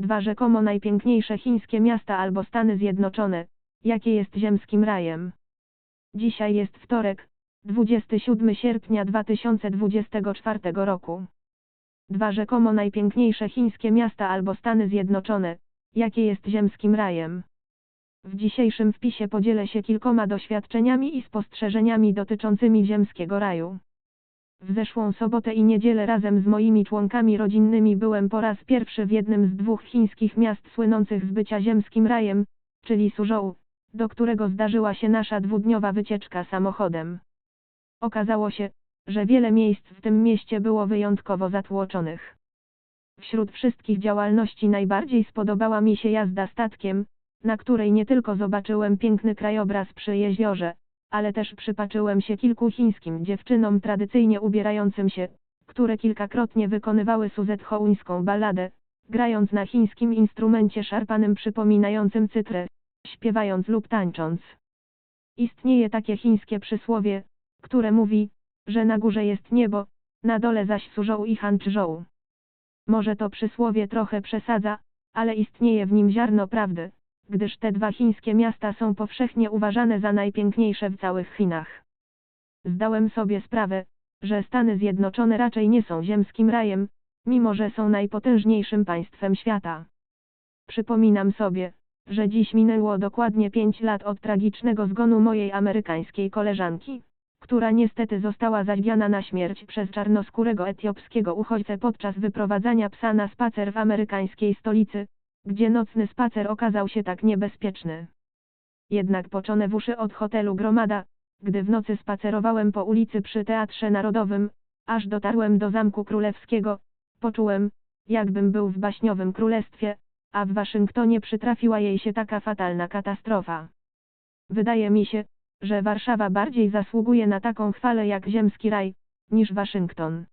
Dwa rzekomo najpiękniejsze chińskie miasta albo Stany Zjednoczone, jakie jest ziemskim rajem. Dzisiaj jest wtorek, 27 sierpnia 2024 roku. Dwa rzekomo najpiękniejsze chińskie miasta albo Stany Zjednoczone, jakie jest ziemskim rajem. W dzisiejszym wpisie podzielę się kilkoma doświadczeniami i spostrzeżeniami dotyczącymi ziemskiego raju. W zeszłą sobotę i niedzielę razem z moimi członkami rodzinnymi byłem po raz pierwszy w jednym z dwóch chińskich miast słynących z bycia ziemskim rajem, czyli Suzhou, do którego zdarzyła się nasza dwudniowa wycieczka samochodem. Okazało się, że wiele miejsc w tym mieście było wyjątkowo zatłoczonych. Wśród wszystkich działalności najbardziej spodobała mi się jazda statkiem, na której nie tylko zobaczyłem piękny krajobraz przy jeziorze, ale też przypatrzyłem się kilku chińskim dziewczynom tradycyjnie ubierającym się, które kilkakrotnie wykonywały suzethołuńską balladę, grając na chińskim instrumencie szarpanym przypominającym cytrę, śpiewając lub tańcząc. Istnieje takie chińskie przysłowie, które mówi, że na górze jest niebo, na dole zaś Suzhou i Hanzhou. Może to przysłowie trochę przesadza, ale istnieje w nim ziarno prawdy, gdyż te dwa chińskie miasta są powszechnie uważane za najpiękniejsze w całych Chinach. Zdałem sobie sprawę, że Stany Zjednoczone raczej nie są ziemskim rajem, mimo że są najpotężniejszym państwem świata. Przypominam sobie, że dziś minęło dokładnie pięć lat od tragicznego zgonu mojej amerykańskiej koleżanki, która niestety została zaźwiana na śmierć przez czarnoskórego etiopskiego uchodźcę podczas wyprowadzania psa na spacer w amerykańskiej stolicy, gdzie nocny spacer okazał się tak niebezpieczny. Jednak poczone w uszy od hotelu Gromada, gdy w nocy spacerowałem po ulicy przy Teatrze Narodowym, aż dotarłem do Zamku Królewskiego, poczułem, jakbym był w baśniowym królestwie, a w Waszyngtonie przytrafiła jej się taka fatalna katastrofa. Wydaje mi się, że Warszawa bardziej zasługuje na taką chwalę jak ziemski raj, niż Waszyngton.